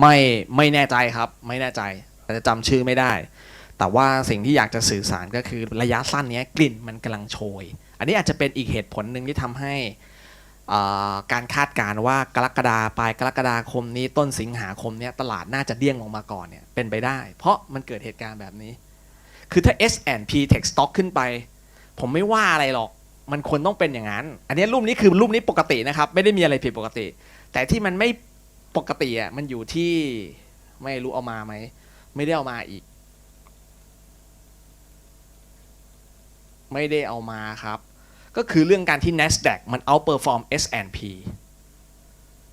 ไม่ไม่แน่ใจครับ ไม่แน่ใจอาจจะจำชื่อไม่ได้ แต่ว่าสิ่งที่อยากจะสื่อสารก็คือระยะสั้นนี้กลิ่นมันกำลังโชย อันนี้อาจจะเป็นอีกเหตุผลหนึ่งที่ทำให้การคาดการณ์ว่ากรกฎาปลายกรกฎาคมนี้ต้นสิงหาคมนี้ตลาดน่าจะเดี้ยงลงมาก่อนเนี่ยเป็นไปได้ เพราะมันเกิดเหตุการณ์แบบนี้ คือถ้า S&P Tech Stock ขึ้นไป ผมไม่ว่าอะไรหรอกมันควรต้องเป็นอย่างนั้น อันนี้รูปนี้คือรูปนี้ปกตินะครับ ไม่ได้มีอะไรผิดปกติ แต่ที่มันไม่ ปกติอะมันอยู่ที่ไม่รู้เอามาไหม ไม่ได้เอามาอีก ไม่ได้เอามาครับ ก็คือเรื่องการที่ NASDAQ มัน outperform S&P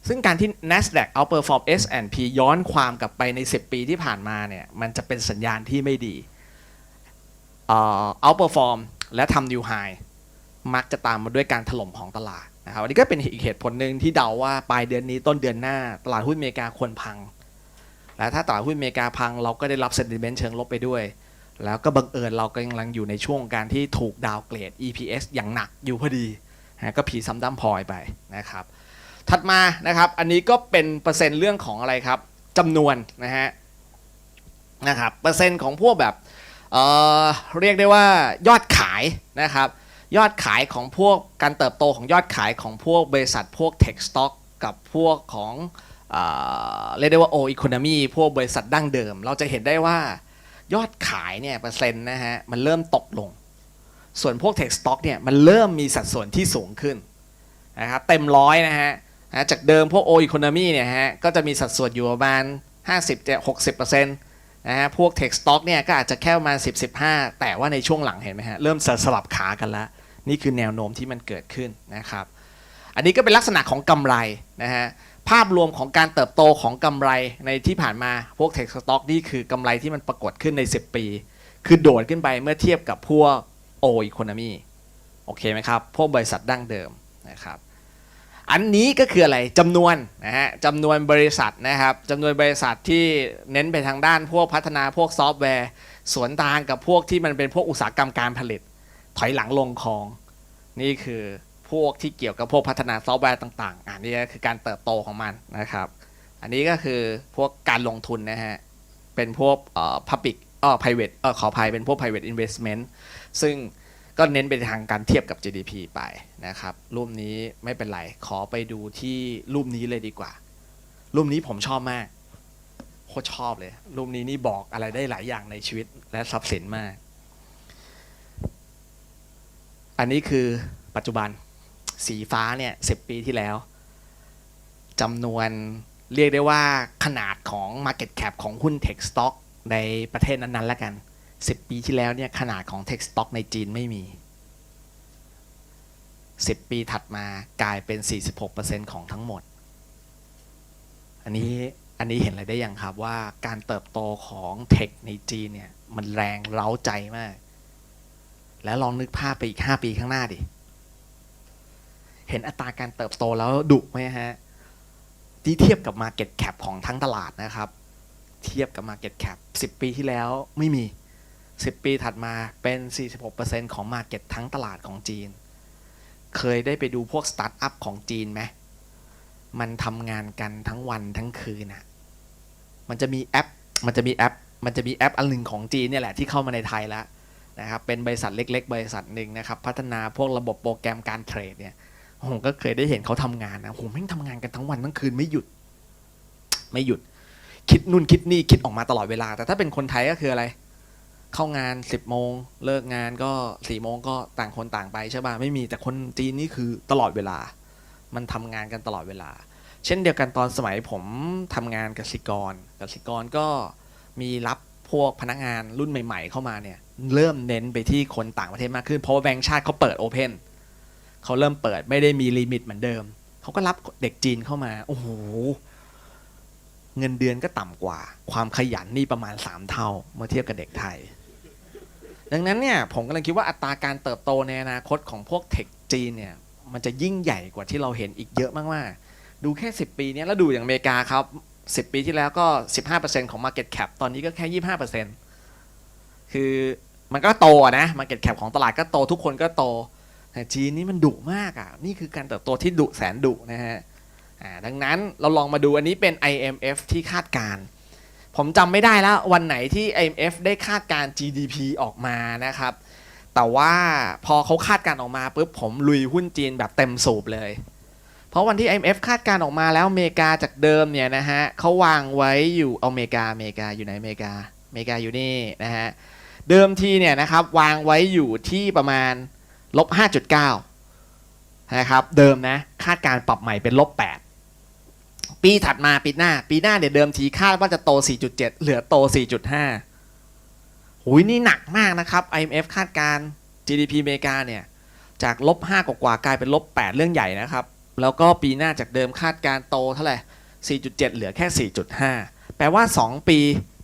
ซึ่งการที่ NASDAQ outperform S&P ย้อนความกลับไปใน 10 ปีที่ผ่านมาเนี่ย มันจะเป็นสัญญาณที่ไม่ดีเอ่อ outperform และทำ new high มักจะตามมาด้วยการถล่มของตลาด นะครับอันนี้ก็เป็นอีกเหตุผลหนึ่งที่เดาว่าปลายเดือนนี้ต้นเดือนหน้า ตลาดหุ้นอเมริกาควรพัง และถ้าตลาดหุ้นอเมริกาพังเราก็ได้รับ sentiment เชิงลบไปด้วย แล้วก็บังเอิญเรากำลังอยู่ในช่วงการที่ถูกดาวเกรด EPS อย่างหนักอยู่พอดีนะก็ผีซ้ำด้ำพลอยไปนะครับ ถัดมานะครับอันนี้ก็เป็นเปอร์เซ็นต์เรื่องของอะไรครับจำนวนนะฮะนะครับเปอร์เซ็นต์ของพวกแบบเเรียกได้ว่ายอดขายนะครับ ยอดขายของพวกการเติบโตของยอดขายของพวกบริษัทพวก Tech Stock กับพวกของเรียกได้ว่า O Economy พวกบริษัทดั้งเดิม เราจะเห็นได้ว่ายอดขายเนี่ยเปอร์เซ็นต์นะฮะมันเริ่มตกลง ส่วนพวก Tech Stock เนี่ยมันเริ่มมีสัดส่วนที่สูงขึ้นนะครับเต็มร้อยนะฮะจากเดิมพวก O Economy เนี่ยฮะก็จะมีสัดส่วนอยู่ประมาณ 50-60%นะฮะพวก Tech Stock เนี่ยก็อาจจะแค่ประมาณ 10-15 แต่ว่าในช่วงหลังเห็นไหมฮะเริ่มสลับขากันแล้ว นี่คือแนวโน้มที่มันเกิดขึ้นนะครับ อันนี้ก็เป็นลักษณะของกำไรนะฮะภาพรวมของการเติบโตของกำไรในที่ผ่านมาพวก Tech Stock นี่คือกำไรที่มันปรากฏขึ้นใน 10 ปี คือโดดขึ้นไปเมื่อเทียบกับพวก O Economy โอเคไหมครับพวกบริษัทดั้งเดิมนะครับอันนี้ก็คืออะไรจำนวนนะฮะจำนวนบริษัทนะครับจำนวนบริษัทที่เน้นไปทางด้านพวกพัฒนาพวกซอฟต์แวร์ สวนทางกับพวกที่มันเป็นพวกอุตสาหกรรมการผลิต ถอยหลังลงคลอง นี่คือพวกที่เกี่ยวกับพวกพัฒนาซอฟต์แวร์ต่างๆ อันนี้คือการเติบโตของมันนะครับ อันนี้ก็คือพวกการลงทุนนะฮะ เป็นพวกเอ่อ public เอ่อ private เอ่อขออภัยเป็นพวก private investment ซึ่งก็เน้นไปทางการเทียบกับ GDP ไปนะครับ รูปนี้ไม่เป็นไร ขอไปดูที่รูปนี้เลยดีกว่า รูปนี้ผมชอบมาก โคตรชอบเลย รูปนี้นี่บอกอะไรได้หลายอย่างในชีวิตและทรัพย์สินมาก อันนี้คือปัจจุบันสีฟ้าเนี่ยสิปีที่แล้วจำนวนเรียกได้ว่าขนาดของ Market Cap ของหุ้น Tech Stock ในประเทศนั้นๆแล้วกัน 10 ปีที่แล้วเนี่ยขนาดของ Tech Stock ในจีนไม่มี 10 ปีถัดมากลายเป็น 46%ของทั้งหมด อันนี้อันนี้เห็นอะไรได้ยังครับว่าการเติบโตของเทคในจีนเนี่ยมันแรงเร้าใจมาก แล้วลองนึกภาพไปอีก 5 ปีข้างหน้าดิ เห็นอัตราการเติบโตแล้วดุไหมฮะ ที่เทียบกับ Market Cap ของทั้งตลาดนะครับ เทียบกับ Market Cap 10 ปีที่แล้วไม่มี 10 ปีถัดมาเป็น 46%ของ Market ทั้งตลาดของจีน เคยได้ไปดูพวกสตาร์ทอัพของจีนไหมมันทำงานกันทั้งวันทั้งคืนน่ะมันจะมีแอป มันจะมีแอป มันจะมีแอปอันหนึ่งของจีนเนี่ยแหละที่เข้ามาในไทยแล้ว นะครับเป็นบริษัทเล็ก ๆ บริษัทหนึ่งนะครับพัฒนาพวกระบบโปรแกรมการเทรดเนี่ยผมก็เคยได้เห็นเขาทำงานนะผมแม่งทำงานกันทั้งวันทั้งคืนไม่หยุด ไม่หยุด คิดนู่นคิดนี่คิดออกมาตลอดเวลา แต่ถ้าเป็นคนไทยก็คืออะไร เข้างาน10บโมงเลิกงานก็4ี่โมงก็ต่างคนต่างไปใช่ป่ะไม่มีแต่คนจีนนี่คือตลอดเวลา มันทำงานกันตลอดเวลา เช่นเดียวกันตอนสมัยผมทำงานกสิกรกสิกรก็มีรับ พวกพนักงานรุ่นใหม่ๆ เข้ามาเนี่ยเริ่มเน้นไปที่คนต่างประเทศมากขึ้น เพราะว่าแบงก์ชาติเขาเปิดโอเพนเขาเริ่มเปิดไม่ได้มีลิมิตเหมือนเดิม เขาก็รับเด็กจีนเข้ามา โอ้โห เงินเดือนก็ต่ำกว่า ความขยันนี่ประมาณ 3 เท่า เมื่อเทียบกับเด็กไทย ดังนั้นเนี่ยผมกำลังคิดว่าอัตราการเติบโตในอนาคตของพวกเทคจีนเนี่ยมันจะยิ่งใหญ่กว่าที่เราเห็นอีกเยอะมากๆ ดูแค่ 10 ปีเนี้ยแล้วดูอย่างอเมริกาครับ 10 ปีที่แล้วก็ 15%ของ Market Cap ตอนนี้ก็แค่ 25%คือมันก็โตนะ Market Cap ของตลาดก็โตทุกคนก็โต แต่จีนนี่มันดุมากอะ นี่คือการเติบโตที่ดุแสนดุนะฮะดังนั้นเราลองมาดูอันนี้เป็น IMF ที่คาดการ ผมจำไม่ได้แล้ววันไหนที่ IMF ได้คาดการ GDP ออกมานะครับ แต่ว่าพอเขาคาดการออกมาปุ๊บผมลุยหุ้นจีนแบบเต็มสูบเลย เพราะวันที่ IMF คาดการออกมาแล้วอเมริกาจากเดิมเนี่ยนะฮะเขาวางไว้อยู่เอาอเมริกาอเมริกาอยู่ไหนอเมริกาอเมริกาอยู่นี่นะฮะเดิมทีเนี่ยนะครับวางไว้อยู่ที่ประมาณลบ5.9นะครับเดิมนะคาดการปรับใหม่เป็นลบ8ปีถัดมาปีหน้า ปีหน้าเนี่ยเดิมทีคาดว่าจะโต 4.7 เหลือโต 4.5หุยนี่หนักมากนะครับ IMF คาดการ GDP อเมริกาเนี่ยจากลบ5กว่ากลายเป็นลบ8เรื่องใหญ่นะครับ แล้วก็ปีหน้าจากเดิมคาดการโตเท่าไหร่4.7 เหลือแค่ 4.5 แปลว่า 2 ปี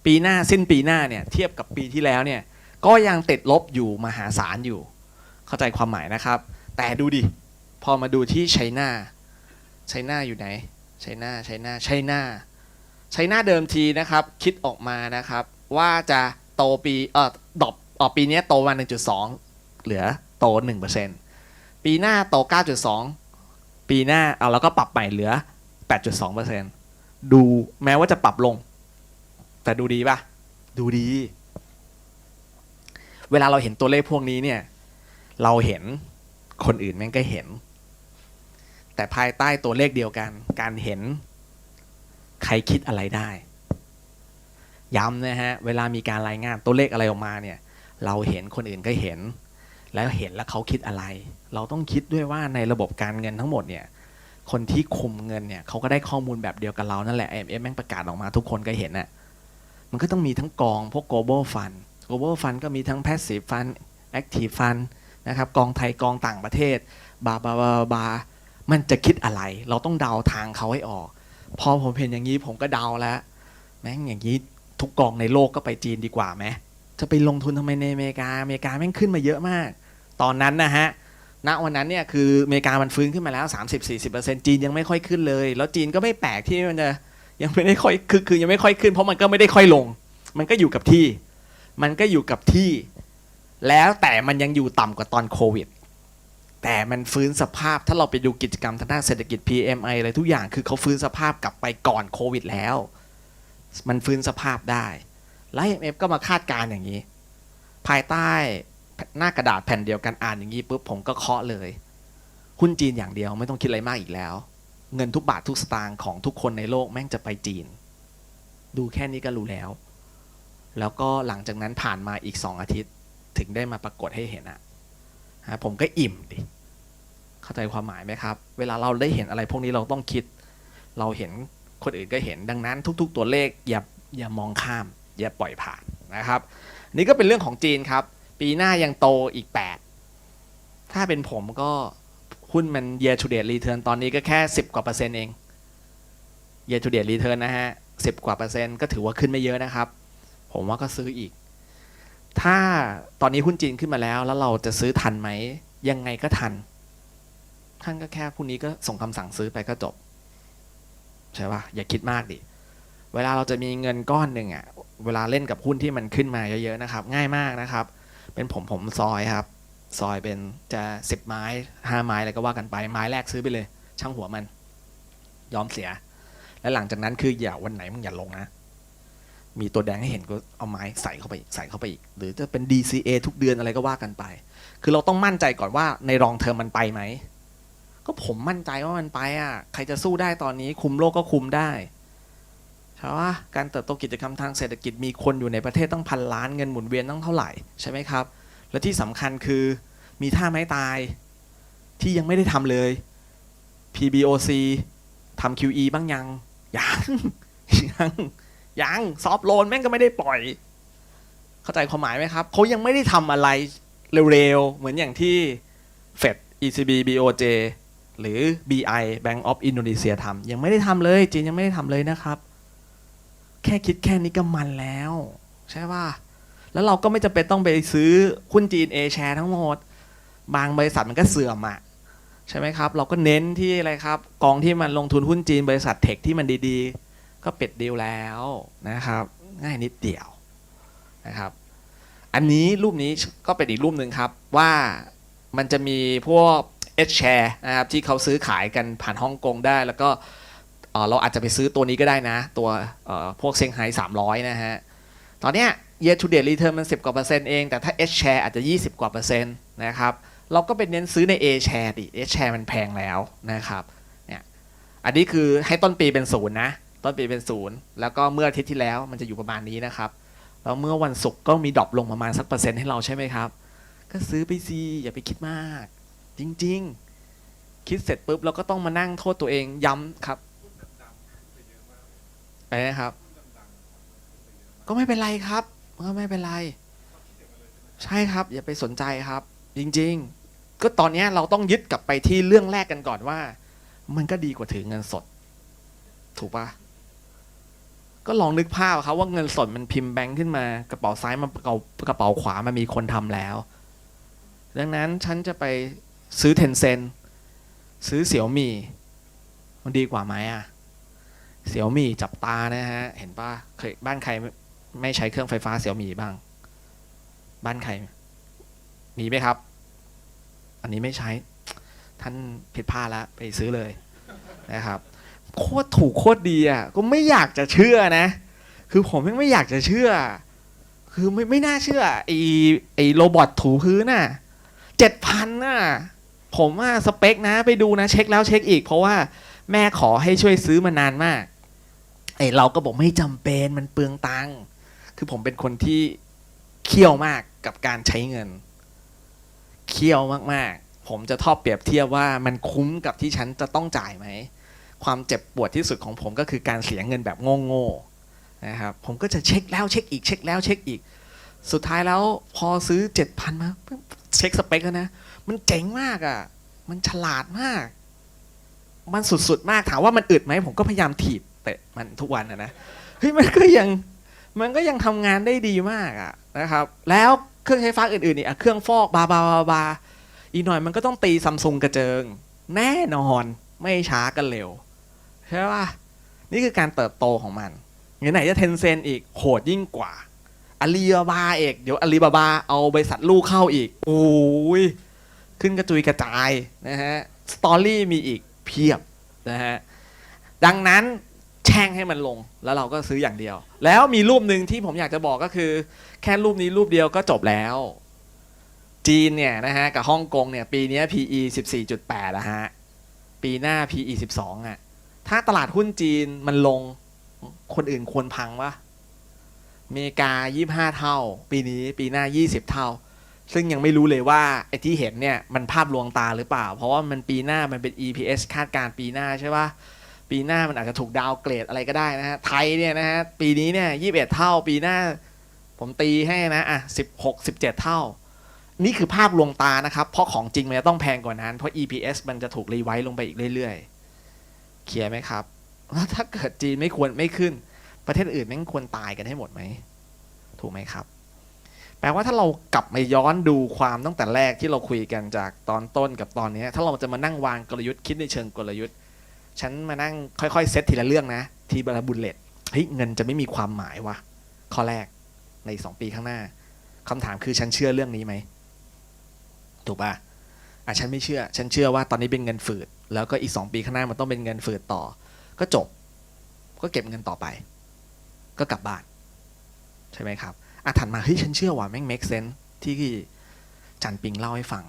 ปีหน้าสิ้นปีหน้าเนี่ยเทียบกับปีที่แล้วเนี่ยก็ยังติดลบอยู่มหาศาลอยู่ เข้าใจความหมายนะครับ แต่ดูดิ พอมาดูที่ไชน่าไชน่าอยู่ไหนไชน่าไชน่าไชน่าไชน่าเดิมทีนะครับ คิดออกมานะครับ ว่าจะโตปีเอ่อดรอปเอ่อปีนี้โตมา 1.2 เหลือโต 1%ปีหน้าโต 9.2 ปีหน้าเอาแล้วก็ปรับใหม่เหลือ 8.2%ดูแม้ว่าจะปรับลง แต่ดูดีป่ะ ดูดี เวลาเราเห็นตัวเลขพวกนี้เนี่ย เราเห็นคนอื่นแม่งก็เห็น แต่ภายใต้ตัวเลขเดียวกัน การเห็น ใครคิดอะไรได้ ย้ำนะฮะ เวลามีการรายงานตัวเลขอะไรออกมาเนี่ย เราเห็นคนอื่นก็เห็น แล้วเห็นแล้วเขาคิดอะไร เราต้องคิดด้วยว่าในระบบการเงินทั้งหมดเนี่ยคนที่คุมเงินเนี่ยเขาก็ได้ข้อมูลแบบเดียวกับเรานั่นแหละ IMF แม่งประกาศออกมาทุกคนก็เห็นน่ะมันก็ต้องมีทั้งกองพวก global fund global fund ก็มีทั้ง passive fund active fund นะครับกองไทยกองต่างประเทศ บาบาบาบามันจะคิดอะไร เราต้องเดาทางเขาให้ออก พอผมเห็นอย่างนี้ผมก็เดาแล้ว แม่งอย่างนี้ทุกกองในโลกก็ไปจีนดีกว่าไหมจะไปลงทุนทำไมในอเมริกาอเมริกาแม่งขึ้นมาเยอะมาก ตอนนั้นนะฮะ ณวันนั้นเนี่ยคืออเมริกามันฟื้นขึ้นมาแล้ว 30-40%จีนยังไม่ค่อยขึ้นเลย แล้วจีนก็ไม่แปลกที่มันจะยังไม่ได้ค่อยคือคือยังไม่ค่อยขึ้น เพราะมันก็ไม่ได้ค่อยลง มันก็อยู่กับที่ มันก็อยู่กับที่ แล้วแต่มันยังอยู่ต่ำกว่าตอนโควิด แต่มันฟื้นสภาพถ้าเราไปดูกิจกรรมทางด้านเศรษฐกิจ PMI อะไรทุกอย่างคือเขาฟื้นสภาพกลับไปก่อนโควิดแล้ว มันฟื้นสภาพได้ แล้ว IMF ก็มาคาดการณ์อย่างนี้ ภายใต้ หน้ากระดาษแผ่นเดียวกันอ่านอย่างนี้ปุ๊บผมก็เคาะเลยหุ้นจีนอย่างเดียวไม่ต้องคิดอะไรมากอีกแล้ว เงินทุกบาททุกสตางค์ของทุกคนในโลกแม่งจะไปจีน ดูแค่นี้ก็รู้แล้ว แล้วก็หลังจากนั้นผ่านมาอีกสองอาทิตย์ถึงได้มาปรากฏให้เห็นอะฮะผมก็อิ่มดิเข้าใจความหมายไหมครับ เวลาเราได้เห็นอะไรพวกนี้เราต้องคิด เราเห็นคนอื่นก็เห็นดังนั้นทุก ๆ ตัวเลขอย่าอย่ามองข้าม อย่าปล่อยผ่านนะครับ นี่ก็เป็นเรื่องของจีนครับ ปีหน้ายังโตอีก 8 ถ้าเป็นผมก็หุ้นมัน year to date return ตอนนี้ก็แค่ 10 กว่าเปอร์เซ็นต์เอง year to date return นะฮะ 10 กว่าเปอร์เซ็นต์ก็ถือว่าขึ้นไม่เยอะนะครับ ผมว่าก็ซื้ออีก ถ้าตอนนี้หุ้นจีนขึ้นมาแล้ว แล้วเราจะซื้อทันไหม ยังไงก็ทัน ท่านก็แค่พรุ่งนี้ก็ส่งคำสั่งซื้อไปก็จบ ใช่ปะอย่าคิดมากดิ เวลาเราจะมีเงินก้อนหนึ่งอะเวลาเล่นกับหุ้นที่มันขึ้นมาเยอะๆนะครับ ง่ายมากนะครับ เป็นผมผมซอยครับ ซอยเป็นจะสิบไม้ห้าไม้อะไรก็ว่ากันไป ไม้แรกซื้อไปเลย ช่างหัวมัน ยอมเสีย และหลังจากนั้นคืออย่าวันไหนมึงอย่าลงนะ มีตัวแดงให้เห็นก็เอาไม้ใส่เข้าไปอีกใส่เข้าไปอีก หรือจะเป็น DCA ทุกเดือนอะไรก็ว่ากันไป คือเราต้องมั่นใจก่อนว่าในรองเทอมมันไปไหมก็ผมมั่นใจว่ามันไปอะ ใครจะสู้ได้ตอนนี้ คุมโลกก็คุมได้ ใช่ปะการเติบโตกิจกรรมทางเศรษฐกิจมีคนอยู่ในประเทศตั้งพันล้านเงินหมุนเวียนตั้งเท่าไหร่ใช่ไหมครับ และที่สำคัญคือมีท่าไม้ตายที่ยังไม่ได้ทำเลย PBOC ทำ QE บ้างยัง ยัง ยัง ยัง ซอฟโลนแม่งก็ไม่ได้ปล่อย เข้าใจความหมายไหมครับ เขายังไม่ได้ทำอะไรเร็วๆ เหมือนอย่างที่ Fed ECB BOJ หรือ BI Bank of Indonesia ทำยังไม่ได้ทำเลย จีนยังไม่ได้ทำเลยนะครับ แค่คิดแค่นี้ก็มันแล้ว ใช่ป่ะแล้วเราก็ไม่จำเป็นต้องไปซื้อหุ้นจีน A share ทั้งหมด บางบริษัทมันก็เสื่อมอะใช่ไหมครับ เราก็เน้นที่อะไรครับ กองที่มันลงทุนหุ้นจีนบริษัทเทคที่มันดีๆ ก็เปิดดีลแล้วนะครับ ง่ายนิดเดียวนะครับ อันนี้รูปนี้ก็เป็นอีกรูปหนึ่งครับว่ามันจะมีพวก H share นะครับที่เขาซื้อขายกันผ่านฮ่องกงได้แล้วก็ เราอาจจะไปซื้อตัวนี้ก็ได้นะ ตัวพวกเซี่ยงไฮ้300 นะฮะ ตอนเนี้ย year to date return มัน 10 กว่าเปอร์เซ็นต์เอง แต่ถ้า H share อาจจะ 20 กว่าเปอร์เซ็นต์นะครับ เราก็เป็นเน้นซื้อใน A share ดิ H share มันแพงแล้วนะครับ เนี่ย อันนี้คือให้ต้นปีเป็นศูนย์นะ ต้นปีเป็นศูนย์แล้วก็เมื่ออาทิตย์ที่แล้วมันจะอยู่ประมาณนี้นะครับ แล้วเมื่อวันศุกร์ก็มีดรอปลงประมาณสักเปอร์เซ็นต์ให้เราใช่ไหมครับ ก็ซื้อไปสิอย่าไปคิดมาก จริง ๆ คิดเสร็จปุ๊บเราก็ต้องมานั่งโทษตัวเองย้ำครับ อะไรนะครับ ก็ไม่เป็นไรครับก็ไม่เป็นไร ใช่ครับ อย่าไปสนใจครับ จริง ๆ ก็ตอนนี้เราต้องยึดกลับไปที่เรื่องแรกกันก่อนว่า มันก็ดีกว่าถือเงินสด ถูกปะก็ลองนึกภาพครับว่าเงินสดมันพิมพ์แบงค์ขึ้นมา กระเป๋าซ้ายมันกระเป๋ากระเป๋าขวามันมีคนทำแล้วดังนั้นฉันจะไปซื้อเทนเซนซื้อเสี่ยวมี่มันดีกว่าไหมอะ เสี่ยวมี่จับตานะฮะ เห็นปะเคยบ้านใครไม่ใช้เครื่องไฟฟ้าเสี่ยวมี่บ้าง บ้านใคร มีไหมครับ อันนี้ไม่ใช้ ท่านผิดพลาดแล้วไปซื้อเลยนะครับ โคตรถูกโคตรดีอะก็ไม่อยากจะเชื่อนะ คือผมยังไม่อยากจะเชื่อ คือไม่ไม่น่าเชื่อไอไอโรบอทถูพื้นน่ะเจ็ดพันน่ะผมว่าสเปคนะไปดูนะ เช็คแล้วเช็คอีก เพราะว่าแม่ขอให้ช่วยซื้อมานานมาก ไอเราก็บอกไม่จำเป็นมันเปลืองตังค์คือผมเป็นคนที่เคี่ยวมากกับการใช้เงิน เคี่ยวมากๆ ผมจะทอบเปรียบเทียบว่ามันคุ้มกับที่ฉันจะต้องจ่ายไหม ความเจ็บปวดที่สุดของผมก็คือการเสียเงินแบบโง่ๆนะครับ ผมก็จะเช็คแล้วเช็คอีกเช็คแล้วเช็คอีก สุดท้ายแล้วพอซื้อเจ็ดพันมาเช็คสเปคแล้วนะ มันเจ๋งมากอะ่ะ มันฉลาดมาก มันสุดๆมากถามว่ามันอึดไหมผมก็พยายามถีบ เตะมันทุกวันอะนะเฮ้ยมันก็ยังมันก็ยังทำงานได้ดีมากอะนะครับ แล้วเครื่องใช้ไฟฟ้าอื่นๆนี่เครื่องฟอกบาบาบาบาอีกหน่อยมันก็ต้องตีซัมซุงกระเจิง แน่นอนไม่ช้ากันเร็ว ใช่ป่ะ นี่คือการเติบโตของมันไหนจะเทนเซนอีกโหดยิ่งกว่าอาลีบาบาเอกเดี๋ยวอาลีบาบาเอาบริษัทลูกเข้าอีกโอ้ยขึ้นกระจุยกระจายนะฮะสตอรี่มีอีกเพียบนะฮะดังนั้น แช่งให้มันลงแล้วเราก็ซื้ออย่างเดียว แล้วมีรูปหนึ่งที่ผมอยากจะบอกก็คือ แค่รูปนี้รูปเดียวก็จบแล้ว จีนเนี่ยนะฮะกับฮ่องกงเนี่ยปีนี้ PE 14.8นะฮะปีหน้า PE 12อะถ้าตลาดหุ้นจีนมันลงคนอื่นควรพังวะอเมริกา 25 เท่า ปีนี้ปีหน้า 20 เท่า ซึ่งยังไม่รู้เลยว่าไอ้ที่เห็นเนี่ยมันภาพลวงตาหรือเปล่า เพราะว่ามันปีหน้ามันเป็น EPS คาดการณ์ปีหน้าใช่ปะ ปีหน้ามันอาจจะถูกดาวเกรดอะไรก็ได้นะฮะ ไทยเนี่ยนะฮะ ปีนี้เนี่ย21เท่า ปีหน้า ผมตีให้นะ อะ 16 17 เท่า นี่คือภาพลวงตานะครับ เพราะของจริงมันจะต้องแพงกว่านั้น เพราะ EPS มันจะถูกรีไวซ์ลงไปอีกเรื่อยๆ เคลียร์ไหมครับ แล้วถ้าเกิดจีนไม่ควรไม่ขึ้น ประเทศอื่นแม่งควรตายกันให้หมดไหม ถูกไหมครับ แปลว่าถ้าเรากลับมาย้อนดูความตั้งแต่แรกที่เราคุยกันจากตอนต้นกับตอนนี้ ถ้าเราจะมานั่งวางกลยุทธ์คิดในเชิงกลยุทธ์ ฉันมานั่งค่อยๆเซตทีละเรื่องนะ ทีบาราบุลเลตเฮ้ยเงินจะไม่มีความหมายวะข้อแรกในสองปีข้างหน้าคำถามคือฉันเชื่อเรื่องนี้ไหมถูกป่ะอะฉันไม่เชื่อ ฉันเชื่อว่าตอนนี้เป็นเงินฝืด แล้วก็อีกสองปีข้างหน้ามันต้องเป็นเงินฝืดต่อ ก็จบ ก็เก็บเงินต่อไป ก็กลับบ้าน ใช่ไหมครับอะถัดมาเฮ้ยฉันเชื่อว่าแม่ง make sense ที่จันปิงเล่าให้ฟัง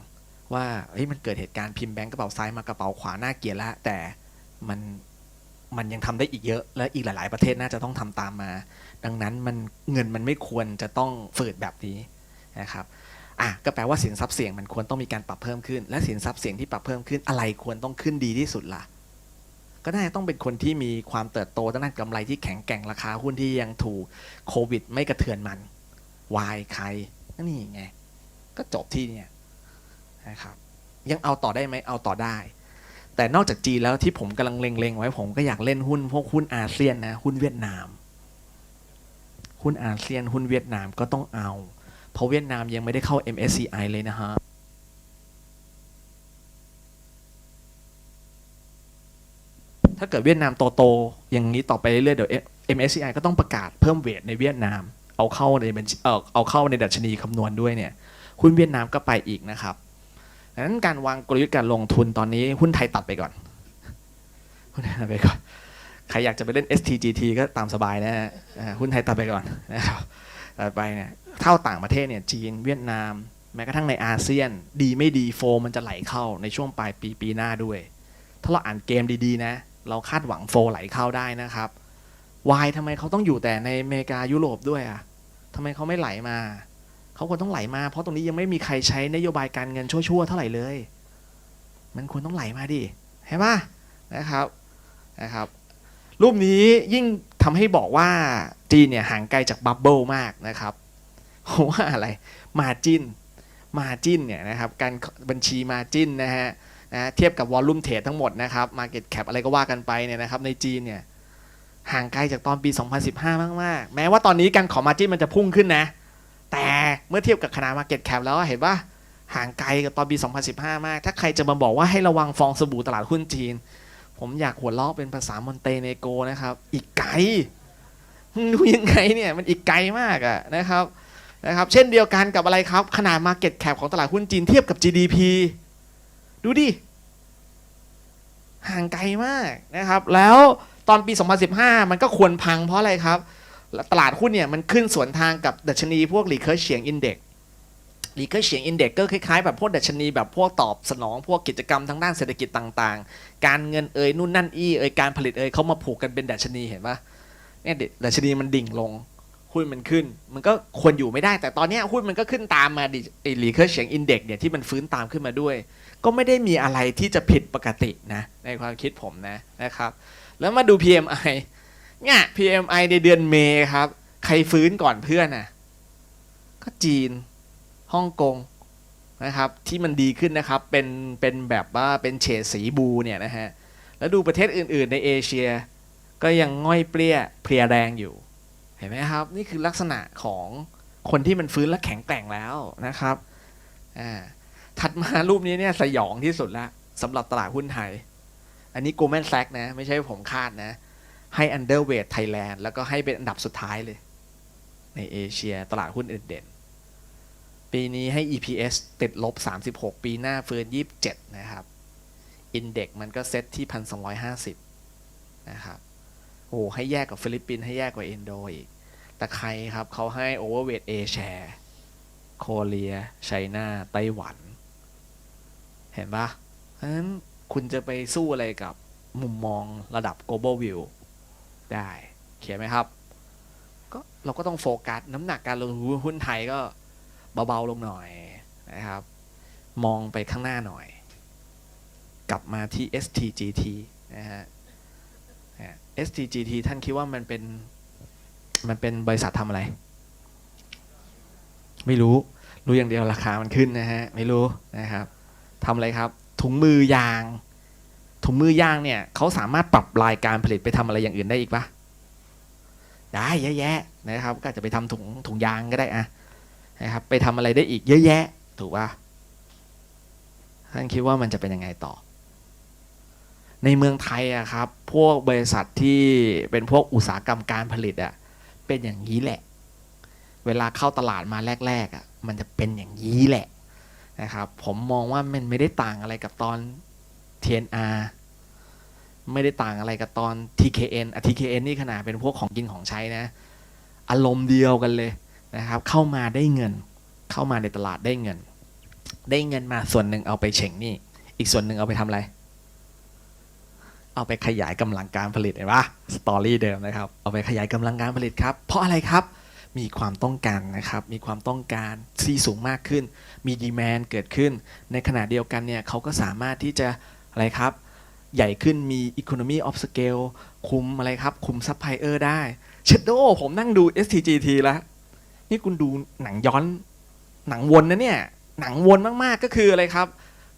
ว่าเฮ้ยมันเกิดเหตุการณ์พิมพ์แบงก์กระเป๋าซ้ายมากระเป๋าขวาหน่าเกลียดแล้วแต่ มันมันยังทำได้อีกเยอะ และอีกหลาย ๆ ประเทศน่าจะต้องทำตามมา ดังนั้นมันเงินมันไม่ควรจะต้องฝืดแบบนี้นะครับอะก็แปลว่าสินทรัพย์เสี่ยงมันควรต้องมีการปรับเพิ่มขึ้น และสินทรัพย์เสี่ยงที่ปรับเพิ่มขึ้นอะไรควรต้องขึ้นดีที่สุดล่ะ ก็น่าจะต้องเป็นคนที่มีความเติบโตด้านกำไรที่แข็งแกร่งราคาหุ้นที่ยังถูกโควิด ไม่กระเทือนมันวายใครนี่ไงก็จบที่เนี่ยนะครับยังเอาต่อได้ไหมเอาต่อได้ แต่นอกจากจีนแล้วที่ผมกำลังเล็งๆไว้ผมก็อยากเล่นหุ้นพวกหุ้นอาเซียนนะหุ้นเวียดนาม หุ้นอาเซียนหุ้นเวียดนามก็ต้องเอา เพราะเวียดนามยังไม่ได้เข้า MSCI เลยนะฮะถ้าเกิดเวียดนามโตๆอย่างนี้ต่อไปเรื่อยๆเดี๋ยว MSCI ก็ต้องประกาศเพิ่มเวทในเวียดนาม เอาเข้าในบัญชีเออเอาเข้าในดัชนีคำนวณด้วยเนี่ยหุ้นเวียดนามก็ไปอีกนะครับ ดังนั้นการวางกลยุทธ์การลงทุนตอนนี้หุ้นไทยตัดไปก่อนหุ้นไทยตัดไปก่อน ใครอยากจะไปเล่น STGT ก็ตามสบายนะฮะอ่หุ้นไทยตัดไปก่อนนะครับตัดไปเนี่ยเท่าต่างประเทศเนี่ยจีนเวียดนาม แม้กระทั่งในอาเซียน ดีไม่ดีโฟมมันจะไหลเข้าในช่วงปลายปีปีหน้าด้วย ถ้าเราอ่านเกมดีๆนะ เราคาดหวังโฟไหลเข้าได้นะครับวายทำไมเขาต้องอยู่แต่ในอเมริกายุโรปด้วยอะทำไมเขาไม่ไหลมา เขาควรต้องไหลมา เพราะตรงนี้ยังไม่มีใครใช้นโยบายการเงินชั่วๆเท่าไหร่เลย มันควรต้องไหลมาดิเห็นปะนะครับนะครับ รูปนี้ยิ่งทำให้บอกว่าจีนเนี่ยห่างไกลจากบับเบิลมากนะครับเพราะว่าอะไรมาจินมาจินเนี่ยนะครับการบัญชีมาจินนะฮะนะเทียบกับวอลลุ่มเทรดทั้งหมดนะครับมาเก็ตแคปอะไรก็ว่ากันไปเนี่ยนะครับในจีนเนี่ยห่างไกลจากตอนปี 2015 มาก ๆ แม้ว่าตอนนี้การขอมาจินมันจะพุ่งขึ้นนะ แต่เมื่อเทียบกับขนาดมาเก็ตแคปแล้วเห็นว่าห่างไกลกับตอนปี 2015 มาก ถ้าใครจะมาบอกว่าให้ระวังฟองสบู่ตลาดหุ้นจีน ผมอยากหัวเราะเป็นภาษามอนเตเนโกนะครับ อีกไกลดูยังไงเนี่ย มันอีกไกลมากอะนะครับนะครับเช่นเดียวกันกับอะไรครับ ขนาด Market Cap ของตลาดหุ้นจีนเทียบกับ GDP ดูดิ ห่างไกลมากนะครับ แล้วตอนปี 2015 มันก็ควรพังเพราะอะไรครับ ตลาดหุ้นเนี่ยมันขึ้นสวนทางกับดัชนีพวกหลีเคอร์เฉียงอินเด็กหลีเคอร์เฉียงอินเด็กก็คล้ายๆแบบพวกดัชนีแบบพวกตอบสนองพวกกิจกรรมทางด้านเศรษฐกิจต่างๆ การเงินเอ่ยนู่นนั่นอี้เอ่ยการผลิตเอ่ยเขามาผูกกันเป็นดัชนีเห็นปะเนี่ยดัชนีมันดิ่งลงหุ้นมันขึ้น มันก็ควรอยู่ไม่ได้ แต่ตอนนี้หุ้นมันก็ขึ้นตามมาดิไอหลีเคอร์เฉียงอินเด็กเนี่ยที่มันฟื้นตามขึ้นมาด้วย ก็ไม่ได้มีอะไรที่จะผิดปกตินะในความคิดผมนะนะครับ แล้วมาดู PMI เนี่ย PMI ในเดือนเมษครับ ใครฟื้นก่อนเพื่อนน่ะ ก็จีนฮ่องกงนะครับ ที่มันดีขึ้นนะครับ เป็นเป็นแบบว่าเป็นเฉดสีบูเนี่ยนะฮะ แล้วดูประเทศอื่น ๆ ในเอเชีย ก็ยังง่อยเปรี้ยเพลียแรงอยู่ เห็นไหมครับ นี่คือลักษณะของคนที่มันฟื้นและแข็งแกร่งแล้วนะครับอ่าถัดมารูปนี้เนี่ยสยองที่สุดละสำหรับตลาดหุ้นไทย อันนี้ Goldman Sachs นะ ไม่ใช่ผมคาดนะ ให้ underweight Thailand แล้วก็ให้เป็นอันดับสุดท้ายเลย ในเอเชียตลาดหุ้นเด่นปีนี้ให้ EPS ติดลบ 36 ปีหน้าเฟิร์น27 นะครับ Index มันก็เซ็ตที่ 1,250 นะครับโอ้ให้แยกกับฟิลิปปินส์ให้แยกกว่าอินโดอีก แต่ใครครับเขาให้ overweight A share โคเรียไชน่าไต้หวัน เห็นปะเพราะฉะนั้นคุณจะไปสู้อะไรกับมุมมองระดับ global view ได้เขียนไหมครับก็เราก็ต้องโฟกัสน้ำหนักการลงทุนหุ้นไทยก็เบาๆลงหน่อยนะครับ มองไปข้างหน้าหน่อย กลับมาที่ STGT นะฮะนะ STGT ท่านคิดว่ามันเป็นมันเป็นบริษัททำอะไร ไม่รู้รู้อย่างเดียวราคามันขึ้นนะฮะ ไม่รู้นะครับทำอะไรครับ ถุงมือยาง ถุงมือยางเนี่ยเขาสามารถปรับรายการผลิตไปทำอะไรอย่างอื่นได้อีกปะได้เยอะแยะนะครับ ก็อาจจะไปทำถุงถุงยางก็ได้อะนะครับ ไปทำอะไรได้อีกเยอะแยะ ถูกปะท่านคิดว่ามันจะเป็นยังไงต่อ ในเมืองไทยอะครับ พวกบริษัทที่เป็นพวกอุตสาหกรรมการผลิตอะเป็นอย่างนี้แหละ เวลาเข้าตลาดมาแรก ๆอะมันจะเป็นอย่างนี้แหละนะครับ ผมมองว่ามันไม่ได้ต่างอะไรกับตอน TNR ไม่ได้ต่างอะไรกับตอน TKN อะ TKN นี่ขนาดเป็นพวกของกินของใช้นะ อารมณ์เดียวกันเลยนะครับ เข้ามาได้เงิน เข้ามาในตลาดได้เงิน ได้เงินมาส่วนหนึ่งเอาไปเฉ่งนี่ อีกส่วนหนึ่งเอาไปทำอะไร เอาไปขยายกำลังการผลิตเห็นปะสตอรี่เดิมนะครับ เอาไปขยายกำลังการผลิตครับ เพราะอะไรครับ มีความต้องการนะครับ มีความต้องการที่สูงมากขึ้น มีดีแมนเกิดขึ้น ในขณะเดียวกันเนี่ยเขาก็สามารถที่จะ อะไรครับ ใหญ่ขึ้นมี Economy of Scale คุมอะไรครับ คุมซัพพลายเออร์ได้เชดโดผมนั่งดู STGT แล้วนี่คุณดูหนังย้อน หนังวนนะเนี่ย หนังวนมากๆก็คืออะไรครับ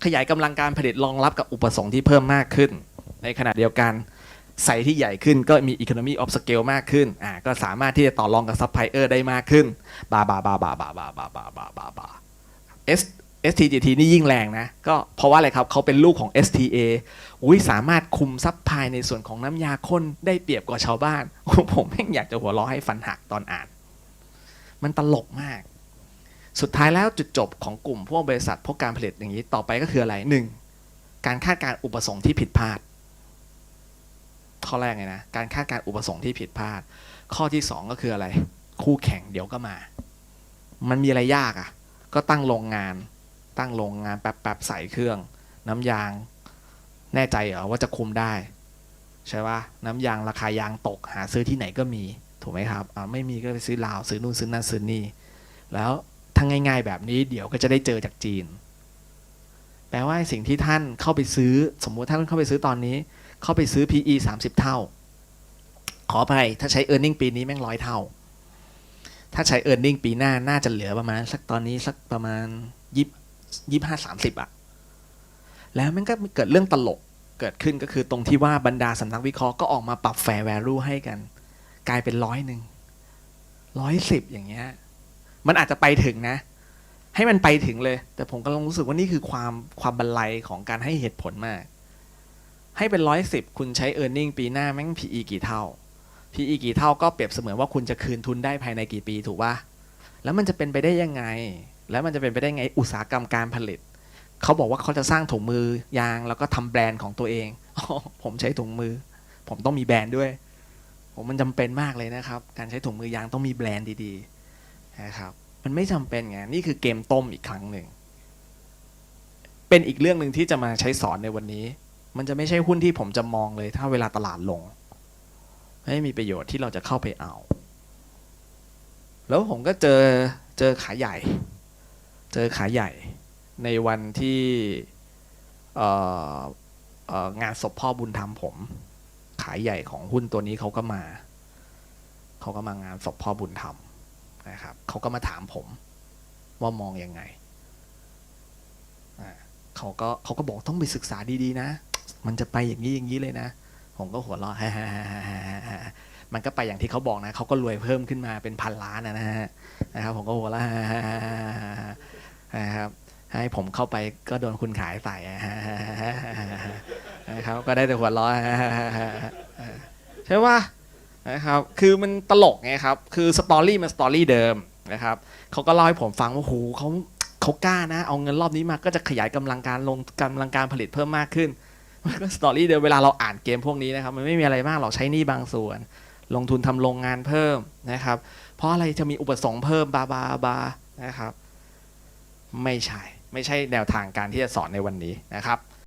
ขยายกำลังการผลิตรองรับกับอุปสงค์ที่เพิ่มมากขึ้น ในขณะเดียวกันไซส์ที่ใหญ่ขึ้นก็มี Economy of Scale มากขึ้น อ่า ก็สามารถที่จะต่อรองกับซัพพลายเออร์ได้มากขึ้น บาบาบาบาบาบาบาบาบาบาบา S STGT นี่ยิ่งแรงนะ ก็เพราะว่าอะไรครับเขาเป็นลูกของ STA อุ้ยสามารถคุมซัพพายในส่วนของน้ำยาข้นได้เปรียบกว่าชาวบ้าน ผมแม่งอยากจะหัวเราะให้ฟันหักตอนอ่าน มันตลกมาก สุดท้ายแล้วจุดจบของกลุ่มพวกบริษัทพวกการผลิตอย่างนี้ต่อไปก็คืออะไรหนึ่งการคาดการอุปสงค์ที่ผิดพลาด ข้อแรกไงนะการคาดการอุปสงค์ที่ผิดพลาด ข้อที่สองก็คืออะไร คู่แข่งเดี๋ยวก็มา มันมีอะไรยากอะ่ะ ก็ตั้งโรงงาน ตั้งโรงงานแป๊บๆใส่เครื่อง น้ำยาง แน่ใจเหรอว่าจะคุมได้ ใช่ปะน้ำยางราคายางตกหาซื้อที่ไหนก็มีถูกไหมครับอ่าไม่มีก็ไปซื้อลาวซื้อนู่นซื้อนั่นซื้อนี่แล้วถ้าง่าย ๆ แบบนี้เดี๋ยวก็จะได้เจอจากจีน แปลว่าสิ่งที่ท่านเข้าไปซื้อ สมมุติท่านเข้าไปซื้อตอนนี้ เข้าไปซื้อ PE 30 เท่า ขออภัยถ้าใช้ e a r n i n g ปีนี้แม่งร้อยเท่า ถ้าใช้ e a r n i n g ปีหน้าน่าจะเหลือประมาณสักตอนนี้สักประมาณยี่ ยี่ห้าสามสิบอะแล้วมันก็เกิดเรื่องตลกเกิดขึ้นก็คือตรงที่ว่าบรรดาสำนักวิเคราะห์ก็ออกมาปรับ fair value ให้กัน กลายเป็นร้อยหนึ่งร้อยสิบอย่างเงี้ย มันอาจจะไปถึงนะ ให้มันไปถึงเลย แต่ผมก็ลองรู้สึกว่านี่คือความความบันไลของการให้เหตุผลมาก ให้เป็นร้อยสิบคุณใช้ e a r n i n g ปีหน้าแม่ง PE กี่เท่า PE กี่เท่าก็เปรียบเสมือนว่าคุณจะคืนทุนได้ภายในกี่ปีถูกป่ะแล้วมันจะเป็นไปได้ยังไง แล้วมันจะเป็นไปได้ไงอุตสาหกรรมการผลิต เขาบอกว่าเขาจะสร้างถุงมือยางแล้วก็ทำแบรนด์ของตัวเองอผมใช้ถุงมือ ผมต้องมีแบรนด์ด้วย ผมมันจำเป็นมากเลยนะครับ การใช้ถุงมือยางต้องมีแบรนด์ดีๆนะครับ มันไม่จำเป็นไงนี่คือเกมต้มอีกครั้งหนึ่งเป็นอีกเรื่องหนึ่งที่จะมาใช้สอนในวันนี้ มันจะไม่ใช่หุ้นที่ผมจะมองเลย ถ้าเวลาตลาดลง ไม่มีประโยชน์ที่เราจะเข้าไปเอา แล้วผมก็เจอเจอขาใหญ่ อขาใหญ่ในวันที่งานศพพ่อบุญธรรมผม ขายใหญ่ของหุ้นตัวนี้เขาก็มา เขาก็มางานศพพ่อบุญธรรมนะครับเขาก็มาถามผม ว่ามองยังไงเขาก็เขาก็บอกต้องไปศึกษาดีๆนะ มันจะไปอย่างนี้อย่างนี้เลยนะ ผมก็หัวเราะมันก็ไปอย่างที่เขาบอกนะเขาก็รวยเพิ่มขึ้นมาเป็นพันล้านนะฮะนะครับ ผมก็หัวเราะ นะครับ ให้ผมเข้าไปก็โดนคุณขายใส่นะครับ ก็ได้แต่หัวเราะใช่ป่ะนะครับ คือมันตลกไงครับ คือสตอรี่มันสตอรี่เดิมนะครับเขาก็เล่าให้ผมฟังว่าโหเขาเขากล้านะ เอาเงินรอบนี้มาก็จะขยายกำลังการลงกำลังการผลิตเพิ่มมากขึ้นมันก็สตอรี่เดิมเวลาเราอ่านเกมพวกนี้นะครับ มันไม่มีอะไรมากหรอกใช้นี้บางส่วน ลงทุนทำโรงงานเพิ่มนะครับ เพราะอะไรจะมีอุปสงค์เพิ่มบาบาบานะครับ ไม่ใช่ ไม่ใช่แนวทางการที่จะสอนในวันนี้นะครับ